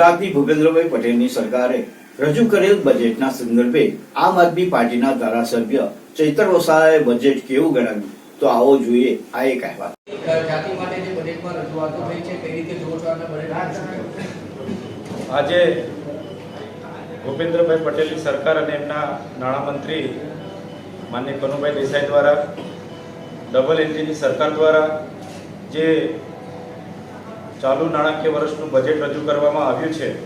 ગુજરાતની ભૂપેન્દ્રભાઈ પટેલની સરકારે રજૂ કરેલ બજેટના સંદર્ભે આમ આદમી પાર્ટીના ધારાસભ્ય ચૈતર વસાવાએ બજેટ કેવું ગણાવ્યું? તો આવો જોઈએ આ એક અહેવાલ. જાતિ માટે જે બજેટમાં રજૂઆતો થઈ છે કઈ રીતે જોવો છો અને બજેટ આજે ભૂપેન્દ્રભાઈ પટેલની સરકાર અને એમના નાણામંત્રી માન્ય કનુભાઈ દેસાઈ દ્વારા ડબલ એન્જિનની સરકાર દ્વારા જે ચાલુ નાણાકીય વર્ષનું બજેટ રજૂ કરવામાં આવ્યું છે.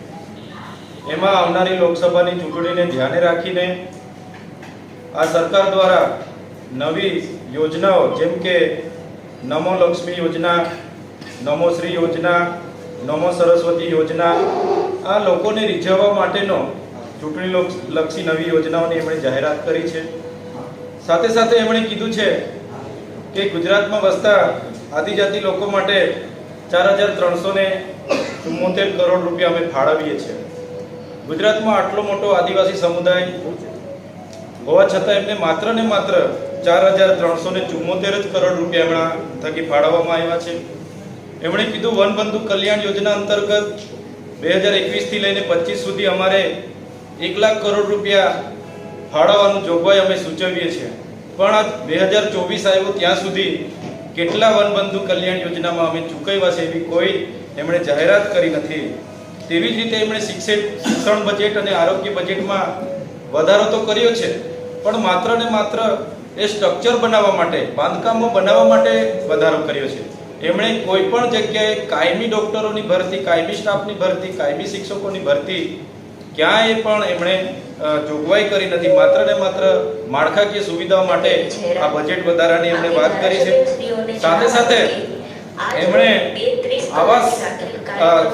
એમાં આવનારી લોકસભાની ચૂંટણીને ધ્યાને રાખીને આ સરકાર દ્વારા નવી યોજનાઓ, જેમ કે નમો લક્ષ્મી યોજના, નમો શ્રી યોજના, નમો સરસ્વતી યોજના, આ લોકોને રીઝવવા માટેનો ચૂંટણી લોક- લક્ષી નવી યોજનાઓની એમણે જાહેરાત કરી છે. સાથે સાથે એમણે કીધું છે કે ગુજરાતમાં વસતા આદિજાતિ લોકો માટે ચાર હજાર ત્રણસો ચુમ્મોતેર કરોડ રૂપિયા અમે ફાળવીએ છીએ. ગુજરાતમાં આટલો મોટો આદિવાસી સમુદાય હોવા છતાં એમને માત્ર ને માત્ર ચાર હજાર ત્રણસો ચુમ્મોતેર જ કરોડ રૂપિયા એમના થકી ફાળવવામાં આવ્યા છે. એમણે કીધું વનબંધુ કલ્યાણ યોજના અંતર્ગત બે હજાર એકવીસથી લઈને પચીસ સુધી અમારે એક લાખ કરોડ રૂપિયા ફાળવવાનું જોગવાઈ અમે સૂચવીએ છીએ. પણ આ બે હજાર ચોવીસ આવ્યું, ત્યાં સુધી કેટલા વનબંધુ કલ્યાણ યોજનામાં અમે ચૂકવ્યા છે એવી કોઈ એમણે જાહેરાત કરી નથી. તેવી જ રીતે એમણે શિક્ષણ શિક્ષણ બજેટ અને આરોગ્ય બજેટમાં વધારો તો કર્યો છે, પણ માત્ર ને માત્ર એ સ્ટ્રક્ચર બનાવવા માટે, બાંધકામો બનાવવા માટે વધારો કર્યો છે. એમણે કોઈ પણ જગ્યાએ કાયમી ડોક્ટરોની ભરતી, કાયમી સ્ટાફની ભરતી, કાયમી શિક્ષકોની ભરતી ક્યાંય પણ એમણે જોગવાઈ કરી નથી. માત્ર ને માત્ર માળખાકીય સુવિધાઓ માટે આ બજેટ વધારાની એમણે વાત કરી છે. સાથે સાથે એમણે આવાસ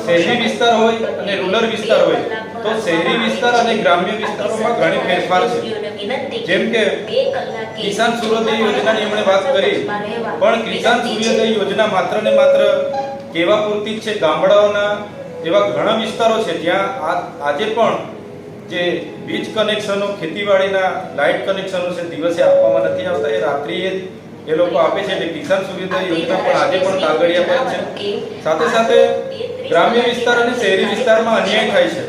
શહેરી વિસ્તાર હોય અને રૂરલ વિસ્તાર હોય તો શહેરી વિસ્તાર અને ગ્રામ્ય વિસ્તારોમાં ઘણી ફેરફાર છે. જેમ કે કિસાન સૂર્યોદય યોજનાની એમણે વાત કરી. પણ કિસાન સૂર્યોદય યોજના માત્ર ને માત્ર કેવા પૂરતી છે? ગામડાઓના એવા ઘણા વિસ્તારો છે જ્યાં આજે પણ જે વીજ કનેક્શનો ખેતીવાડીના લાઇટ કનેક્શનો છે દિવસે આપવામાં નથી આવતા. એ રાત્રિએ એ લોકો આપે છે એટલે કિસાન સૂર્યોદય યોજના પણ આજે પણ કાગળિયા પર છે. સાથે સાથે ગ્રામ્ય વિસ્તાર અને શહેરી વિસ્તારમાં અન્યાય થાય છે.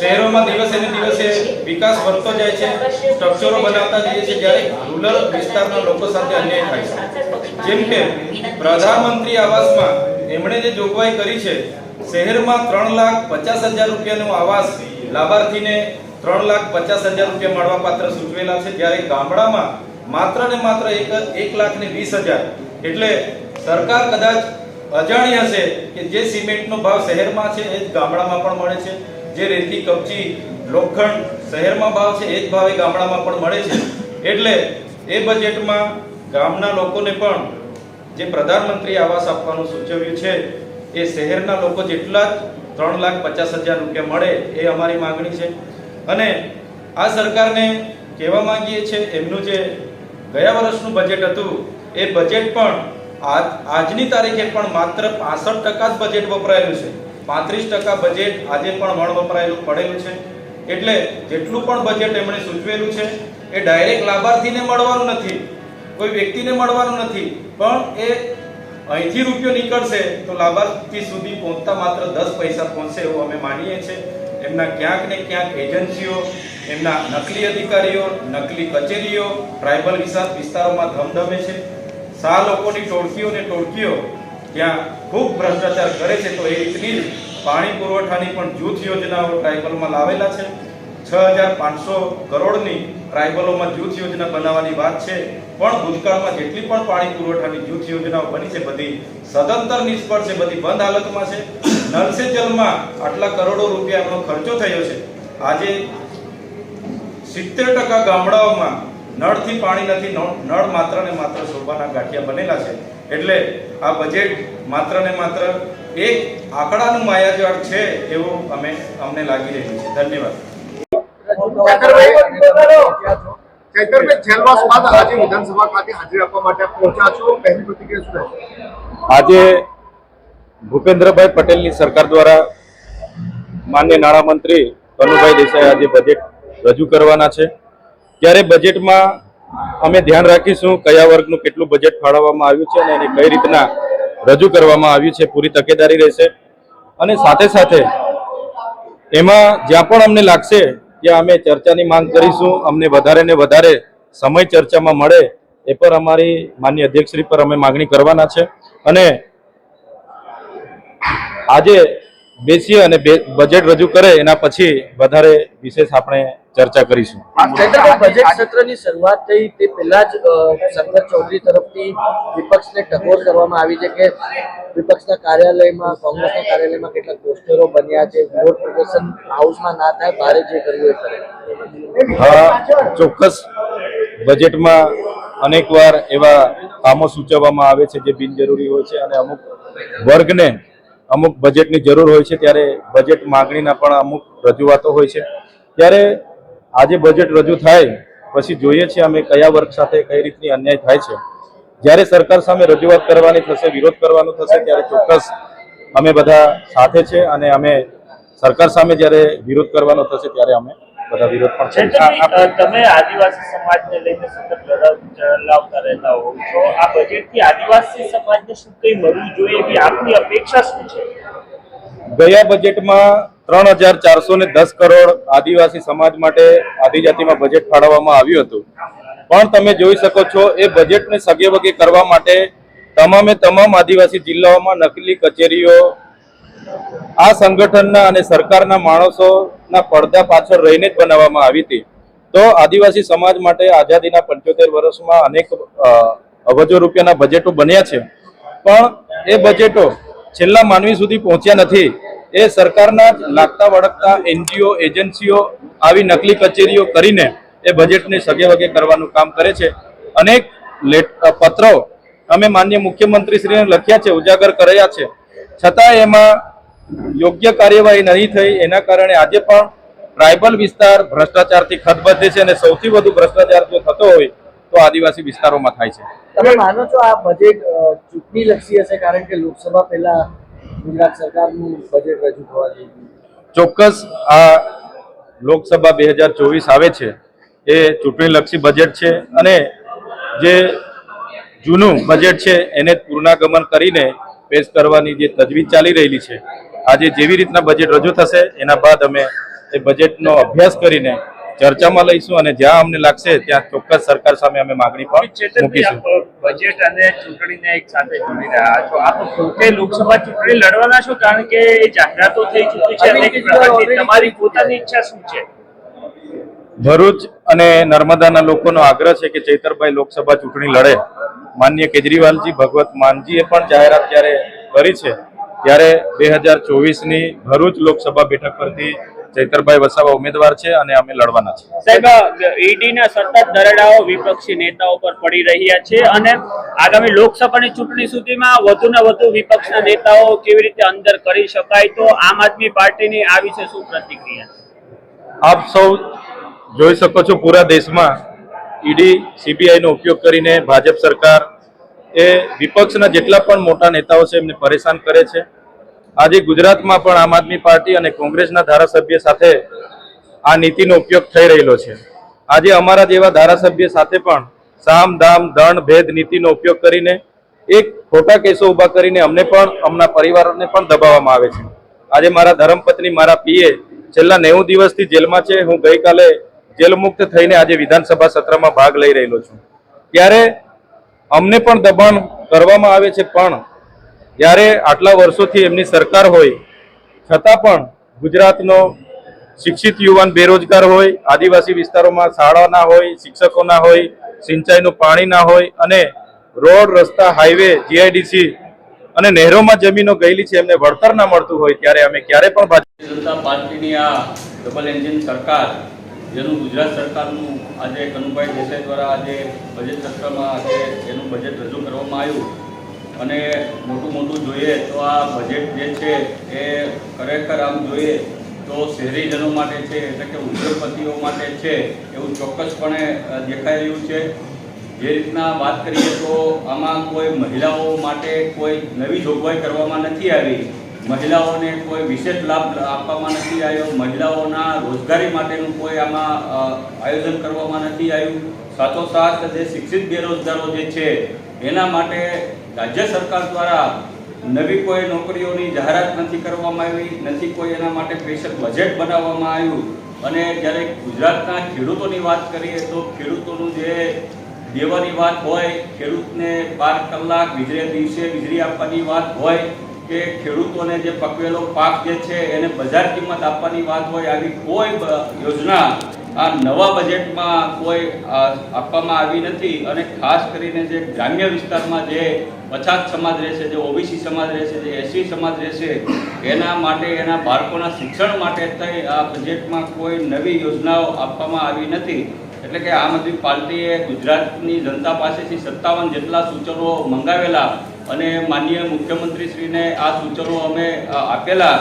શહેરોમાં દિવસે ને દિવસે વિકાસ વધતો જાય છે સ્ટ્રક્ચરો બનાવતા જઈએ છે જ્યારે રૂરલ વિસ્તારના લોકો સાથે અન્યાય થાય છે. જેમ કે પ્રધાનમંત્રી આવાસમાં એમણે જે જોગવાઈ કરી છે શહેરમાં ત્રણ લાખ પચાસ હજાર રૂપિયાનો આવાસ લાભાર્થીને ત્રણ લાખ પચાસ હજાર રૂપિયા મળવા પાત્ર સૂચવેલા છે. જ્યારે ગામડામાં માત્ર ને માત્ર એક એક લાખ ને વીસ હજાર. એટલે સરકાર કદાચ અજાણી હશે કે જે સિમેન્ટનો ભાવ શહેરમાં છે એ જ ગામડામાં પણ મળે છે. જે રેતી, કપચી, લોખંડ શહેરમાં ભાવ છે એ જ ભાવે ગામડામાં પણ મળે છે. એટલે એ બજેટમાં ગામના લોકોને પણ જે પ્રધાનમંત્રી આવાસ આપવાનું સૂચવ્યું છે, એ શહેરના લોકો જેટલા જ ત્રણ લાખ પચાસ હજાર રૂપિયા મળે એ અમારી માંગણી છે. અને આ સરકારને કહેવા માંગીએ છીએ એમનું જે ગયા વર્ષનું બજેટ હતું, એ બજેટ પણ આજ, આજની તારીખે પણ માત્ર પાસઠ ટકા જ બજેટ વપરાયેલું છે. પાંત્રીસ ટકા બજેટ આજે પણ વણ વપરાયેલું પડેલું છે. એટલે જેટલું પણ બજેટ એમણે સૂચવેલું છે, એ ડાયરેક્ટ લાભાર્થીને મળવાનું નથી, કોઈ વ્યક્તિને મળવાનું નથી, પણ એ અહીંથી રૂપિયો નીકળશે તો લાભાર્થી સુધી પહોંચતા માત્ર દસ પૈસા પહોંચશે એવું અમે માનીએ છીએ. એમના ક્યાંક ને ક્યાંક એજન્સીઓ, એમના નકલી અધિકારીઓ, નકલી કચેરીઓ, ટ્રાઇબલ વિસ્તાર વિસ્તારોમાં ધમધમે છે. સા લોકોની ટોળકીઓ ને ટોળકીઓ ત્યાં ખૂબ ભ્રષ્ટાચાર કરે છે. તો એ રીતની જ પાણી પુરવઠાની પણ જૂથ યોજનાઓ ટ્રાઇબલમાં લાવેલા છે. છ હજાર પાંચસો કરોડની ટ્રાઇબલોમાં જૂથ યોજના બનાવવાની વાત છે. પણ ભૂતકાળમાં જેટલી પણ પાણી પુરવઠાની જૂથ યોજનાઓ બની છે, બધી સદંતર નિષ્ફળ છે, બધી બંધ હાલતમાં છે. સે જલમાં આટલા કરોડો રૂપિયા એમનો ખર્ચો થયો છે. આજે સિત્તેર ટકા ગામડાઓમાં નળથી પાણી નથી, નળ માત્ર ને માત્ર શોભાના ગાંઠિયા બનેલા છે. એટલે આ બજેટ માત્ર ને માત્ર એક આંકડાનું માયાજાળ છે, એવું અમે, અમને લાગી રહ્યું છે. ધન્યવાદ. આજે ભૂપેન્દ્રભાઈ પટેલની સરકાર દ્વારા માન્ય નાણામંત્રી કનુભાઈ દેસાઈ આજે બજેટ રજૂ કરવાના છે. ત્યારે બજેટમાં અમે ધ્યાન રાખીશું કયા વર્ગનું કેટલું બજેટ ફાળવવામાં આવ્યું છે અને એને કઈ રીતના રજૂ કરવામાં આવ્યું છે, પૂરી તકેદારી રહેશે. અને સાથે સાથે એમાં જ્યાં પણ અમને લાગશે ત્યાં અમે ચર્ચાની માંગ કરીશું, અમને વધારે ને વધારે સમય ચર્ચામાં મળે એ પર અમારી માન્ય અધ્યક્ષશ્રી પર અમે માગણી કરવાના છે. અને આજે બેસીએ અને બજેટ રજૂ કરે, એના પછી વધારે વિશેષ આપણે ચર્ચા કરીશું. બજેટ સત્રની શરૂઆત થઈ તે પહેલા જ શંકર ચૌધરી તરફથી વિપક્ષને ટકોર કરવામાં આવી છે કે વિપક્ષના કાર્યાલયમાં કોંગ્રેસના કાર્યાલયમાં કેટલાક પોસ્ટરો બન્યા છે વિરોધ પ્રદર્શન હાઉસમાં ના થાય ભારે જે કર્યું એ કરે. ચોક્કસ. બજેટમાં અનેકવાર એવા કામો સૂચવવામાં આવે છે જે બિનજરૂરી હોય છે અને અમુક વર્ગને અમુક બજેટની જરૂર હોય છે ત્યારે બજેટ માગણીના પણ અમુક રજૂઆતો હોય છે. ત્યારે આજે બજેટ રજૂ થાય પછી જોઈએ છીએ અમે કયા વર્ગ સાથે કઈ રીતની અન્યાય થાય છે. જ્યારે સરકાર સામે રજૂઆત કરવાની થશે વિરોધ કરવાનો થશે ત્યારે ચોક્કસ અમે બધા સાથે છે અને અમે સરકાર સામે જ્યારે વિરોધ કરવાનો થશે ત્યારે અમે બધા વિરોધ પણ તમે આદિવાસી સમાજને લઈને સતત લડાવતા રહેતા હો છો. આ બજેટથી આદિવાસી સમાજને શું કંઈ મળવું જોઈએ એવી આપની અપેક્ષા શું છે? ગયા બજેટમાં ત્રણ હજાર ચારસો ને દસ કરોડ આદિવાસી સમાજ માટે આદિજાતિમાં બજેટ ફાળવવામાં આવ્યું હતું. પણ તમે જોઈ શકો છો, એ બજેટને સગે વગે કરવા માટે તમામે તમામ આદિવાસી જિલ્લાઓમાં નકલી કચેરીઓ, આ સંગઠનના અને સરકારના માણસોના પડદા પાછળ રહીને જ બનાવવામાં આવી હતી. તો આદિવાસી સમાજ માટે આઝાદીના પંચોતેર વર્ષમાં અનેક અબજો રૂપિયાના બજેટો બન્યા છે. પણ એ બજેટો છેલ્લા માનવી સુધી પહોંચ્યા નથી. એ સરકારના લાગતા વળગતા એનજીઓ, એજન્સીઓ આવી નકલી કચેરીઓ કરીને એ બજેટને સગે વગે કરવાનું કામ કરે છે. અનેક પત્રો અમે માન્ય મુખ્યમંત્રીશ્રીને લખ્યા છે, ઉજાગર કર્યા છે. છતાં એમાં યોગ્ય કાર્યવાહી નહીં થઈ, એના કારણે આજે પણ ટ્રાઇબલ વિસ્તાર ભ્રષ્ટાચારથી ખતબદ્ધ છે અને સૌથી વધુ ભ્રષ્ટાચાર જો થતો હોય, તો આદિવાસી વિસ્તારોમાં થાય છે. તમે માનો છો આ બજેટ ચૂંટણી લક્ષી હશે કારણ કે લોકસભા પહેલા ગુજરાત સરકારનું બજેટ રજૂ થવા જઈ ચોક્કસ આ લોકસભા બે હજાર ચોવીસ આવે છે, એ ચૂંટણીલક્ષી બજેટ છે અને જે જૂનું બજેટ છે, એને પૂર્ણાગમન કરીને પેશ કરવાની જે તજવીજ ચાલી રહેલી છે, આજે જેવી રીતના બજેટ રજૂ થશે, એના બાદ અમે એ બજેટનો અભ્યાસ કરીને ચર્ચામાં લઈશું અને જ્યાં અમને લાગશે ત્યાં ચોક્કસ સરકાર સામે અમે માગણી પણ મૂકીશું. બજેટ અને ચૂંટણીને એક સાથે જોડી રહ્યા છો. આપ પોતે લોકસભા ચૂંટણી લડવાના છો કારણ કે જાહેરાતો થઈ ચૂકી છે. તમારી પોતાની ઈચ્છા શું છે? ભરૂચ અને નર્મદાના લોકોનો આગ્રહ છે કે ચૈતરભાઈ લોકસભા ચૂંટણી લડે. માન્ય કેજરીવાલજી ભગવત માનજીએ પણ જાહેરાત જ્યારે કરી છે ત્યારે બે હજાર ચોવીસની ભરૂચ લોકસભા બેઠક પરથી ચૈતરભાઈ વસાવા ઉમેદવાર છે અને અમે લડવાના છે. સાહેબ ઈડીના સતત દરડાઓ વિપક્ષી નેતાઓ પર પડી રહ્યા છે અને આગામી લોકસભાની ચૂંટણી સુધીમાં વધુ ને વધુ વિપક્ષના નેતાઓ કેવી રીતે અંદર કરી શકાય તો આમ આદમી પાર્ટીની આ વિશે શું પ્રતિક્રિયા આપ સૌ જોઈ શકો છો પૂરા દેશમાં ઈડી સીબીઆઈનો ઉપયોગ કરીને ભાજપ સરકાર એ વિપક્ષના જેટલા પણ મોટા નેતાઓ છે એમને પરેશાન કરે છે. આજે ગુજરાતમાં પણ આમ આદમી પાર્ટી અને કોંગ્રેસના ધારાસભ્ય સાથે આ નીતિનો ઉપયોગ થઈ રહેલો છે. આજે અમારા જેવા ધારાસભ્ય સાથે પણ સામ, દામ, દંડ, ભેદ નીતિનો ઉપયોગ કરીને એક ખોટા કેસો ઊભા કરીને અમને પણ, અમના પરિવારને પણ દબાવવામાં આવે છે. આજે મારા ધર્મપત્ની, મારા પીએ છેલ્લા નેવું દિવસથી જેલમાં છે. હું ગઈકાલે જેલ મુક્ત થઈને આજે વિધાનસભા સત્રમાં ભાગ લઈ રહેલો છું. ત્યારે અમને પણ દબાણ કરવામાં આવે છે, પણ જ્યારે આટલા વર્ષોથી એમની સરકાર હોય, છતાં પણ ગુજરાતનો શિક્ષિત યુવાન બેરોજગાર હોય, આદિવાસી વિસ્તારોમાં શાળા ના હોય, શિક્ષકો ના હોય, સિંચાઈનું પાણી ના હોય અને રોડ, રસ્તા, હાઈવે, જીઆઈડીસી અને નહેરોમાં જમીનો ગયેલી છે, એમને વળતર ના મળતું હોય, ત્યારે અમે ક્યારે પણ ભારતીય જનતા પાર્ટીની આ ડબલ એન્જિન સરકાર, જેનું ગુજરાત સરકારનું આજે કનુભાઈ દેસાઈ દ્વારા આજે બજેટ સત્રમાં આજે એનું બજેટ રજૂ કરવામાં આવ્યું અને મોટું મોટું જોઈએ તો આ બજેટ જે છે એ ખરેખર આમ જોઈએ તો શહેરીજનો માટે છે, એટલે કે ઉદ્યોગપતિઓ માટે છે, એવું ચોક્કસપણે દેખાઈ રહ્યું છે. જે રીતના વાત કરીએ તો આમાં કોઈ મહિલાઓ માટે કોઈ નવી જોગવાઈ કરવામાં નથી આવી. મહિલાઓને કોઈ વિશેષ લાભ આપવામાં નથી આવ્યો. મહિલાઓના રોજગારી માટેનું કોઈ આમાં આયોજન કરવામાં નથી આવ્યું. સાથોસાથ જે શિક્ષિત બેરોજગારો જે છે એના માટે રાજ્ય સરકાર દ્વારા નવી કોઈ નોકરીઓની જાહેરાત નથી કરવામાં આવી, નથી કોઈ એના માટે સ્પેશિયલ બજેટ બનાવવામાં આવ્યું. અને જ્યારે ગુજરાતના ખેડૂતોની વાત કરીએ તો ખેડૂતોનું જે દેવાની વાત હોય, ખેડૂતને બાર કલાક વીજળી દિવસે વીજળી આપવાની વાત હોય કે ખેડૂતોને જે પકવેલો પાક જે છે એને બજાર કિંમત આપવાની વાત હોય, આવી કોઈ યોજના આ નવા બજેટમાં કોઈ આપવામાં આવી નથી અને ખાસ કરીને જે ગ્રામ્ય વિસ્તારમાં જે પછાત સમાજ રહેશે, જે ઓબીસી સમાજ રહેશે, જે એસસી સમાજ રહેશે, એના માટે, એના બાળકોના શિક્ષણ માટે થઈ આ બજેટમાં કોઈ નવી યોજનાઓ આપવામાં આવી નથી. એટલે કે આમ આદમી પાર્ટીએ ગુજરાતની જનતા પાસેથી સત્તાવન જેટલા સૂચનો મંગાવેલા અને માનનીય મુખ્યમંત્રીશ્રીને આ સૂચનો અમે આપેલા.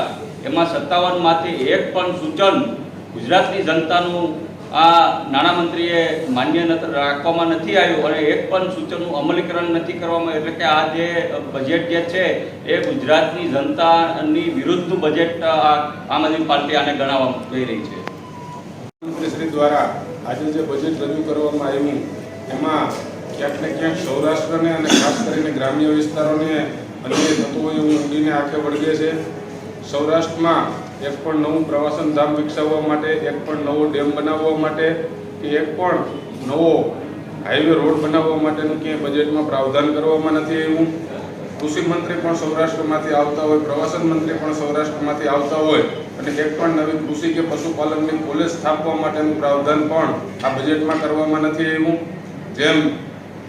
એમાં સત્તાવનમાંથી એક પણ સૂચન ગુજરાતની જનતાનું આ નાણામંત્રીએ માન્ય રાખવામાં નથી આવ્યું અને એક પણ સૂચનનું અમલીકરણ નથી કરવામાં એટલે કે આ જે બજેટ જે છે એ ગુજરાતની જનતાની વિરુદ્ધનું બજેટ આમ આદમી પાર્ટી આને ગણાવવા જઈ રહી છે. મંત્રીશ્રી દ્વારા આજે જે બજેટ રજૂ કરવામાં આવ્યું એમાં ક્યાંક ને ક્યાંક સૌરાષ્ટ્રને અને ખાસ કરીને ગ્રામ્ય વિસ્તારોને અન્ય હોય એવું ઊંડીને આંખે વળગે છે. સૌરાષ્ટ્રમાં એક પણ નવું પ્રવાસન ધામ વિકસાવવા માટે, એક પણ નવો ડેમ બનાવવા માટે કે એક પણ નવો હાઈવે રોડ બનાવવા માટેનું ક્યાંય બજેટમાં પ્રાવધાન કરવામાં નથી આવ્યું. કૃષિ મંત્રી પણ સૌરાષ્ટ્રમાંથી આવતા હોય, પ્રવાસન મંત્રી પણ સૌરાષ્ટ્રમાંથી આવતા હોય અને એક પણ નવી કૃષિ કે પશુપાલનની કોલેજ સ્થાપવા માટેનું પ્રાવધાન પણ આ બજેટમાં કરવામાં નથી આવ્યું. જેમ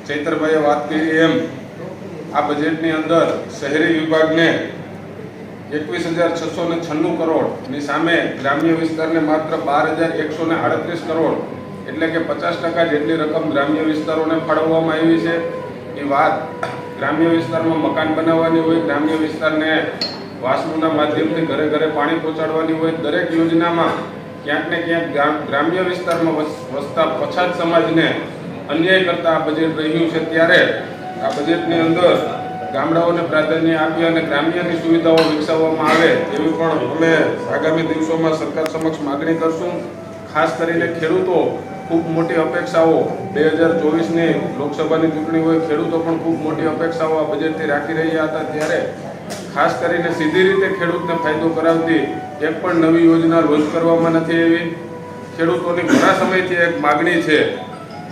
ચૈતરભાઈએ વાત કરી, એમ આ બજેટની અંદર શહેરી વિભાગને એકવીસ હજાર છસો ને છન્નું કરોડની સામે ગ્રામ્ય વિસ્તારને માત્ર બાર હજાર એકસો ને આડત્રીસ કરોડ. એટલે કે પચાસ ટકા જેટલી રકમ ગ્રામ્ય વિસ્તારોને ફાળવવામાં આવી છે. એ વાત ગ્રામ્ય વિસ્તારમાં મકાન બનાવવાની હોય, ગ્રામ્ય વિસ્તારને વાસ્તુના માધ્યમથી ઘરે ઘરે પાણી પહોંચાડવાની હોય, દરેક યોજનામાં ક્યાંક ને ક્યાંક ગ્રામ્ય વિસ્તારમાં વસ- વસતા પછાત સમાજને અન્યાય કરતા આ બજેટ રહ્યું છે. ત્યારે આ બજેટની અંદર ગામડાઓને પ્રાધાન્ય આપી અને ગ્રામ્યની સુવિધાઓ વિકસાવવામાં આવે એવી પણ અમે આગામી દિવસોમાં સરકાર સમક્ષ માગણી કરશું. ખાસ કરીને ખેડૂતો ખૂબ મોટી અપેક્ષાઓ બે હજાર ચોવીસની લોકસભાની ચૂંટણી હોય ખેડૂતો પણ ખૂબ મોટી અપેક્ષાઓ આ બજેટથી રાખી રહ્યા હતા. ત્યારે ખાસ કરીને સીધી રીતે ખેડૂતને ફાયદો કરાવતી એક પણ નવી યોજના લોન્ચ કરવામાં નથી આવી. ખેડૂતોની ઘણા સમયથી એક માગણી છે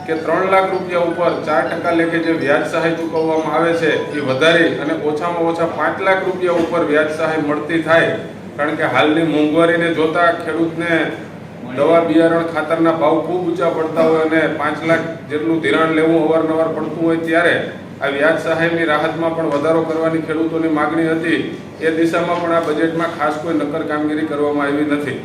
કે ત્રણ લાખ રૂપિયા ઉપર ચાર ટકા લેખે જે વ્યાજ સહાય ચૂકવવામાં આવે છે, એ વધારી અને ઓછામાં ઓછા પાંચ લાખ રૂપિયા ઉપર વ્યાજ સહાય મળતી થાય, કારણ કે હાલની મોંઘવારીને જોતા ખેડૂતને દવા બિયારણ ખાતરના ભાવ ખૂબ ઊંચા પડતા હોય અને પાંચ લાખ જેટલું ધિરાણ લેવું અવારનવાર પડતું હોય ત્યારે આ વ્યાજ સહાયની રાહતમાં પણ વધારો કરવાની ખેડૂતોની માગણી હતી. એ દિશામાં પણ આ બજેટમાં ખાસ કોઈ નક્કર કામગીરી કરવામાં આવી નથી.